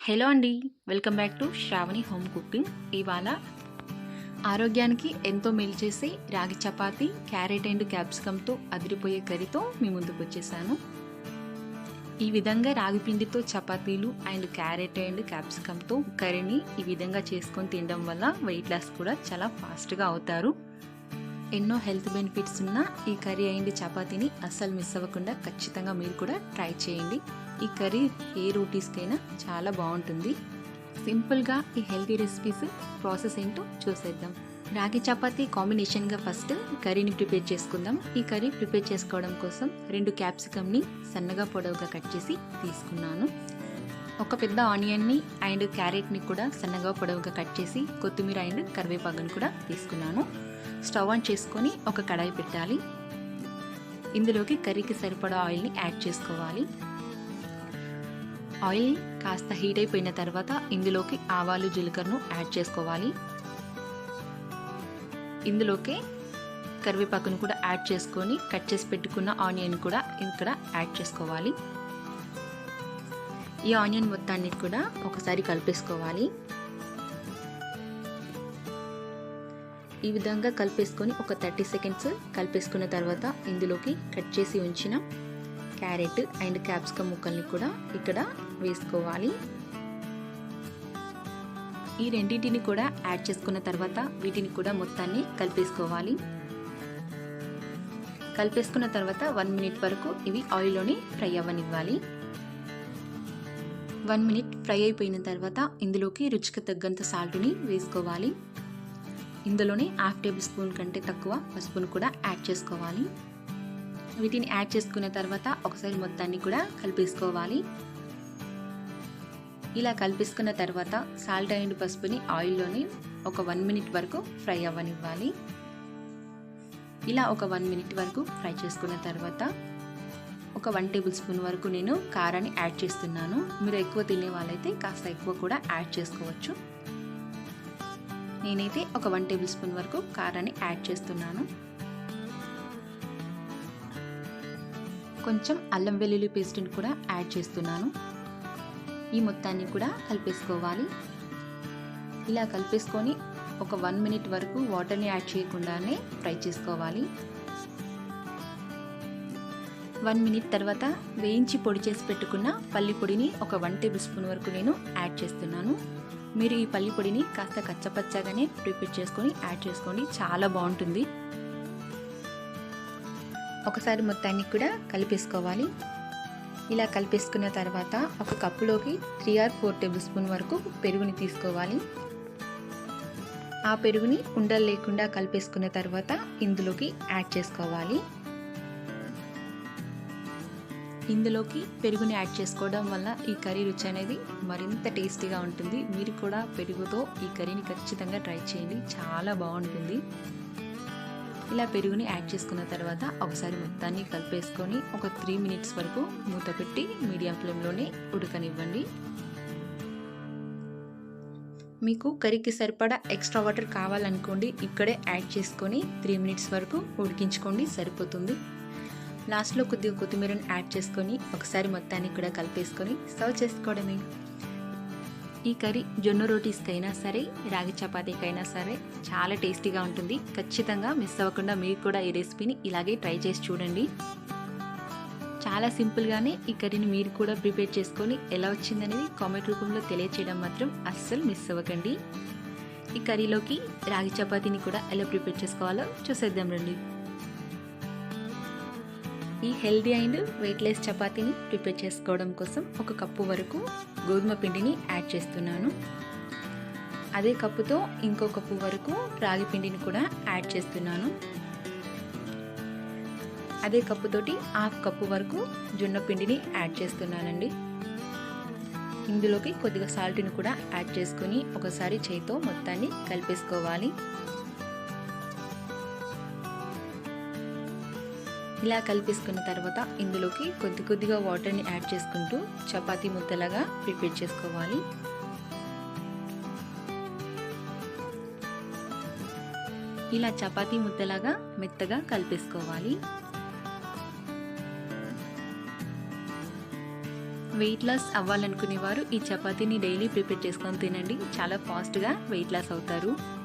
Hello అండి welcome back to Sravani home cooking. ఇవాళ ఆరోగ్యానికి ఎంతో మేలు చేసే రాగి చపాతి క్యారెట్ అండ్ క్యాప్సికమ్తో అదిరిపోయే కర్రీతో మీ ముందుకు వచ్చేసాను. ఈ విధంగా రాగి పిండితో చపాతీలు అండ్ క్యారెట్ అండ్ క్యాప్సికమ్తో కర్రీని ఈ విధంగా చేసుకొని తినడం వల్ల వెయిట్ లాస్ కూడా చాలా ఫాస్ట్గా అవుతారు. ఎన్నో హెల్త్ బెనిఫిట్స్ ఉన్న ఈ కర్రీ అండ్ చపాతీని అస్సలు మిస్ అవ్వకుండా ఖచ్చితంగా మీరు కూడా ట్రై చేయండి. ఈ కర్రీ ఏ రోటీస్కైనా చాలా బాగుంటుంది. సింపుల్గా ఈ హెల్తీ రెసిపీస్ ప్రాసెస్ ఏంటో చూసేద్దాం. రాగి చపాతీ కాంబినేషన్గా ఫస్ట్ కర్రీని ప్రిపేర్ చేసుకుందాం. ఈ కర్రీ ప్రిపేర్ చేసుకోవడం కోసం రెండు క్యాప్సికమ్ని సన్నగా పొడవుగా కట్ చేసి తీసుకున్నాను. ఒక పెద్ద ఆనియన్ని అండ్ క్యారెట్ని కూడా సన్నగా పొడవుగా కట్ చేసి కొత్తిమీర అండ్ కరివేపాకుని కూడా తీసుకున్నాను. స్టవ్ ఆన్ చేసుకొని ఒక కడాయి పెట్టాలి. ఇందులోకి కర్రీకి సరిపడా ఆయిల్ని యాడ్ చేసుకోవాలి. ఆయిల్ కాస్త హీట్ అయిపోయిన తర్వాత ఇందులోకి ఆవాలు జీలకర్రను యాడ్ చేసుకోవాలి. ఇందులోకి కరివేపాకును కూడా యాడ్ చేసుకొని కట్ చేసి పెట్టుకున్న ఆనియన్ కూడా ఇక్కడ యాడ్ చేసుకోవాలి. ఈ ఆనియన్ మొత్తాన్ని కూడా ఒకసారి కలిపేసుకోవాలి. ఈ విధంగా కలిపేసుకొని ఒక థర్టీ సెకండ్స్ కలిపేసుకున్న తర్వాత ఇందులోకి కట్ చేసి ఉంచిన క్యారెట్ అండ్ క్యాప్సికమ్ ముక్కల్ని కూడా ఇక్కడ వేసుకోవాలి. ఈ రెండింటిని కూడా యాడ్ చేసుకున్న తర్వాత వీటిని కూడా మొత్తాన్ని కలిపేసుకోవాలి. కలిపేసుకున్న తర్వాత వన్ మినిట్ వరకు ఇవి ఆయిల్లోనే ఫ్రై అవ్వనివ్వాలి. వన్ మినిట్ ఫ్రై అయిపోయిన తర్వాత ఇందులోకి రుచికి తగ్గంత సాల్ట్ని వేసుకోవాలి. ఇందులోనే హాఫ్ టేబుల్ స్పూన్ కంటే తక్కువ పసుపును కూడా యాడ్ చేసుకోవాలి. వీటిని యాడ్ చేసుకున్న తర్వాత ఒకసారి మొత్తాన్ని కూడా కలిపేసుకోవాలి. ఇలా కలిపేసుకున్న తర్వాత సాల్ట్ అండ్ పసుపుని ఆయిల్లోని ఒక వన్ మినిట్ వరకు ఫ్రై అవ్వనివ్వాలి. ఇలా ఒక వన్ మినిట్ వరకు ఫ్రై చేసుకున్న తర్వాత ఒక వన్ టేబుల్ స్పూన్ వరకు నేను కారాన్ని యాడ్ చేస్తున్నాను. మీరు ఎక్కువ తినే వాళ్ళైతే కాస్త ఎక్కువ కూడా యాడ్ చేసుకోవచ్చు. నేనైతే ఒక వన్ టేబుల్ స్పూన్ వరకు కారాన్ని యాడ్ చేస్తున్నాను. కొంచెం అల్లం వెల్లుల్లి పేస్ట్ని కూడా యాడ్ చేస్తున్నాను. ఈ మొత్తాన్ని కూడా కలిపేసుకోవాలి. ఇలా కలిపేసుకొని ఒక వన్ మినిట్ వరకు వాటర్ని యాడ్ చేయకుండానే ఫ్రై చేసుకోవాలి. వన్ మినిట్ తర్వాత వేయించి పొడి చేసి పెట్టుకున్న పల్లి పొడిని ఒక వన్ టేబుల్ స్పూన్ వరకు నేను యాడ్ చేస్తున్నాను. మీరు ఈ పల్లి పొడిని కాస్త కచ్చపచ్చగానే ప్రిపేర్ చేసుకొని యాడ్ చేసుకోండి. చాలా బాగుంటుంది. ఒకసారి మొత్తాన్ని కూడా కలిపేసుకోవాలి. ఇలా కలిపేసుకున్న తర్వాత ఒక కప్పులోకి three or four table spoon వరకు పెరుగుని తీసుకోవాలి. ఆ పెరుగుని ఉండలు లేకుండా కలిపేసుకున్న తర్వాత ఇందులోకి యాడ్ చేసుకోవాలి. ఇందులోకి పెరుగుని యాడ్ చేసుకోవడం వల్ల ఈ కర్రీ రుచి అనేది మరింత టేస్టీగా ఉంటుంది. మీరు కూడా పెరుగుతో ఈ కర్రీని ఖచ్చితంగా ట్రై చేయండి. చాలా బాగుంటుంది. ఇలా పెరుగుని యాడ్ చేసుకున్న తర్వాత ఒకసారి మొత్తాన్ని కలిపేసుకొని ఒక త్రీ మినిట్స్ వరకు మూత పెట్టి మీడియం ఫ్లేమ్లోనే ఉడకనివ్వండి. మీకు కర్రీకి సరిపడా ఎక్స్ట్రా వాటర్ కావాలనుకోండి ఇక్కడే యాడ్ చేసుకొని త్రీ మినిట్స్ వరకు ఉడికించుకోండి సరిపోతుంది. లాస్ట్లో కొద్దిగా కొత్తిమీరని యాడ్ చేసుకొని ఒకసారి మొత్తాన్ని కూడా కలిపేసుకొని సర్వ్ చేసుకోవడమే. ఈ కర్రీ జొన్న రోటీస్కైనా సరే రాగి చపాతీకైనా సరే చాలా టేస్టీగా ఉంటుంది. ఖచ్చితంగా మిస్ అవ్వకుండా మీరు కూడా ఈ రెసిపీని ఇలాగే ట్రై చేసి చూడండి. చాలా సింపుల్గానే ఈ కర్రీని మీరు కూడా ప్రిపేర్ చేసుకొని ఎలా వచ్చిందనేది కామెంట్ రూపంలో తెలియచేయడం మాత్రం అస్సలు మిస్ అవ్వకండి. ఈ కర్రీలోకి రాగి చపాతీని కూడా ఎలా ప్రిపేర్ చేసుకోవాలో చూసేద్దాం రండి. ఈ హెల్దీ అండ్ వెయిట్లెస్ చపాతీని ప్రిపేర్ చేసుకోవడం కోసం ఒక కప్పు వరకు గోధుమ పిండిని యాడ్ చేస్తున్నాను. అదే కప్పుతో ఇంకో కప్పు వరకు రాగి పిండిని కూడా యాడ్ చేస్తున్నాను. అదే కప్పుతోటి హాఫ్ కప్పు వరకు జొన్న పిండిని యాడ్ చేస్తున్నానండి. ఇందులోకి కొద్దిగా సాల్ట్ని కూడా యాడ్ చేసుకొని ఒకసారి చేయితో మొత్తాన్ని కలిపేసుకోవాలి. ఇలా కలిపేసుకున్న తర్వాత ఇందులోకి కొద్ది కొద్దిగా వాటర్ని యాడ్ చేసుకుంటూ చపాతీ ముద్దలాగా ప్రిపేర్ చేసుకోవాలి. ఇలా చపాతీ ముద్దలాగా మెత్తగా కలిపేసుకోవాలి. వెయిట్ లాస్ అవ్వాలనుకునే వారు ఈ చపాతీని డైలీ ప్రిపేర్ చేసుకొని తినండి. చాలా ఫాస్ట్గా వెయిట్ లాస్ అవుతారు.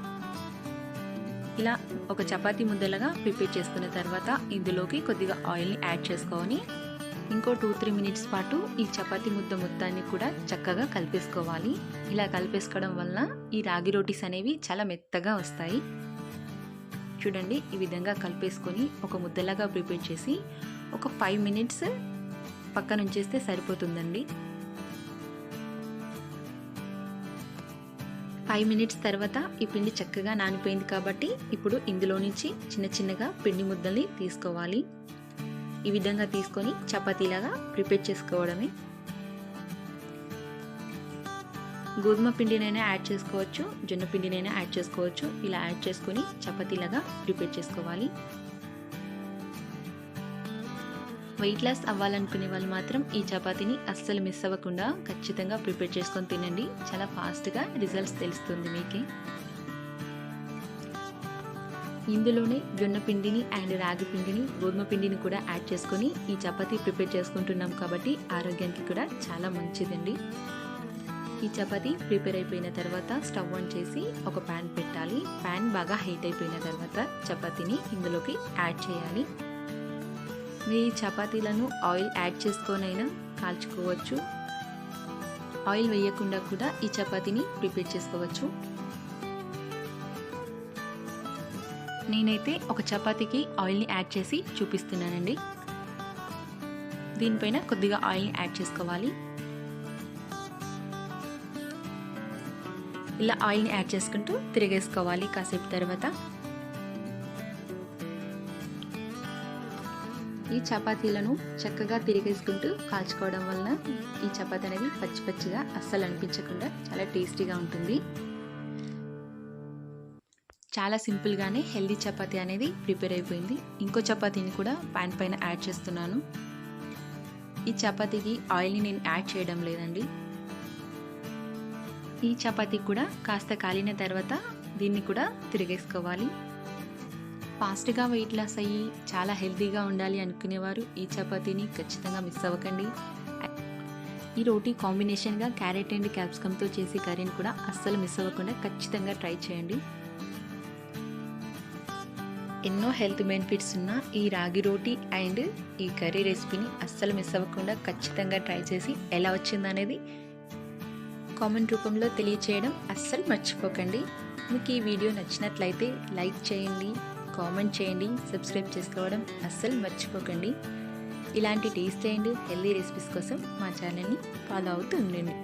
ఇలా ఒక చపాతి ముద్దలుగా ప్రిపేర్ చేసుకున్న తర్వాత ఇందులోకి కొద్దిగా ఆయిల్ని యాడ్ చేసుకొని ఇంకో టూ త్రీ మినిట్స్ పాటు ఈ చపాతీ ముద్ద మొత్తాన్ని కూడా చక్కగా కలిపేసుకోవాలి. ఇలా కలిపేసుకోవడం వలన ఈ రాగి రోటీస్ అనేవి చాలా మెత్తగా వస్తాయి. చూడండి ఈ విధంగా కలిపేసుకొని ఒక ముద్దలాగా ప్రిపేర్ చేసి ఒక ఫైవ్ మినిట్స్ పక్కనుంచేస్తే సరిపోతుందండి. ఫైవ్ మినిట్స్ తర్వాత ఈ పిండి చక్కగా నానిపోయింది కాబట్టి ఇప్పుడు ఇందులో నుంచి చిన్న చిన్నగా పిండి ముద్దల్ని తీసుకోవాలి. ఈ విధంగా తీసుకొని చపాతీలాగా ప్రిపేర్ చేసుకోవడమే. గోధుమ పిండినైనా యాడ్ చేసుకోవచ్చు జొన్న పిండినైనా యాడ్ చేసుకోవచ్చు. ఇలా యాడ్ చేసుకొని చపాతీలాగా ప్రిపేర్ చేసుకోవాలి. వెయిట్ లాస్ అవ్వాలనుకునే వాళ్ళు మాత్రం ఈ చపాతీని అస్సలు మిస్ అవ్వకుండా ఖచ్చితంగా ప్రిపేర్ చేసుకొని తినండి. చాలా ఫాస్ట్గా రిజల్ట్స్ తెలుస్తుంది మీకే. ఇందులోనే జొన్న పిండిని అండ్ రాగి పిండిని గోధుమ పిండిని కూడా యాడ్ చేసుకొని ఈ చపాతీ ప్రిపేర్ చేసుకుంటున్నాం కాబట్టి ఆరోగ్యానికి కూడా చాలా మంచిదండి. ఈ చపాతీ ప్రిపేర్ అయిపోయిన తర్వాత స్టవ్ ఆన్ చేసి ఒక ప్యాన్ పెట్టాలి. ప్యాన్ బాగా హీట్ అయిపోయిన తర్వాత చపాతీని ఇందులోకి యాడ్ చేయాలి. మీ చపాతీలను ఆయిల్ యాడ్ చేసుకొనైనా కాల్చుకోవచ్చు. ఆయిల్ వేయకుండా కూడా ఈ చపాతీని ప్రిపేర్ చేసుకోవచ్చు. నేనైతే ఒక చపాతీకి ఆయిల్ని యాడ్ చేసి చూపిస్తున్నానండి. దీనిపైన కొద్దిగా ఆయిల్ని యాడ్ చేసుకోవాలి. ఇలా ఆయిల్ని యాడ్ చేసుకుంటూ తిరిగేసుకోవాలి కాసేపు తర్వాత. ఈ చపాతీలను చక్కగా తిరిగేసుకుంటూ కాల్చుకోవడం వలన ఈ చపాతీ అనేది పచ్చి పచ్చిగా అస్సలు అనిపించకుండా చాలా టేస్టీగా ఉంటుంది. చాలా సింపుల్గానే హెల్దీ చపాతీ అనేది ప్రిపేర్ అయిపోయింది. ఇంకో చపాతీని కూడా ప్యాన్ పైన యాడ్ చేస్తున్నాను. ఈ చపాతీకి ఆయిల్ని నేను యాడ్ చేయడం లేదండి. ఈ చపాతీ కూడా కాస్త కాలిన తర్వాత దీన్ని కూడా తిరిగేసుకోవాలి. ఫాస్ట్గా వెయిట్ లాస్ అయ్యి చాలా హెల్తీగా ఉండాలి అనుకునేవారు ఈ చపాతీని ఖచ్చితంగా మిస్ అవ్వకండి. ఈ రోటీ కాంబినేషన్గా క్యారెట్ అండ్ క్యాప్సికమ్తో చేసే కర్రీని కూడా అస్సలు మిస్ అవ్వకుండా ఖచ్చితంగా ట్రై చేయండి. ఎన్నో హెల్త్ బెనిఫిట్స్ ఉన్న ఈ రాగి రోటీ అండ్ ఈ కర్రీ రెసిపీని అస్సలు మిస్ అవ్వకుండా ఖచ్చితంగా ట్రై చేసి ఎలా వచ్చిందనేది కామెంట్ రూపంలో తెలియచేయడం అస్సలు మర్చిపోకండి. మీకు ఈ వీడియో నచ్చినట్లయితే లైక్ చేయండి. కామెంట్ చేయండి సబ్స్క్రైబ్ చేసుకోవడం అస్సలు మర్చిపోకండి. ఇలాంటి టేస్ట్ అండ్ హెల్దీ రెసిపీస్ కోసం మా ఛానల్ని ఫాలో అవుతూ ఉండండి.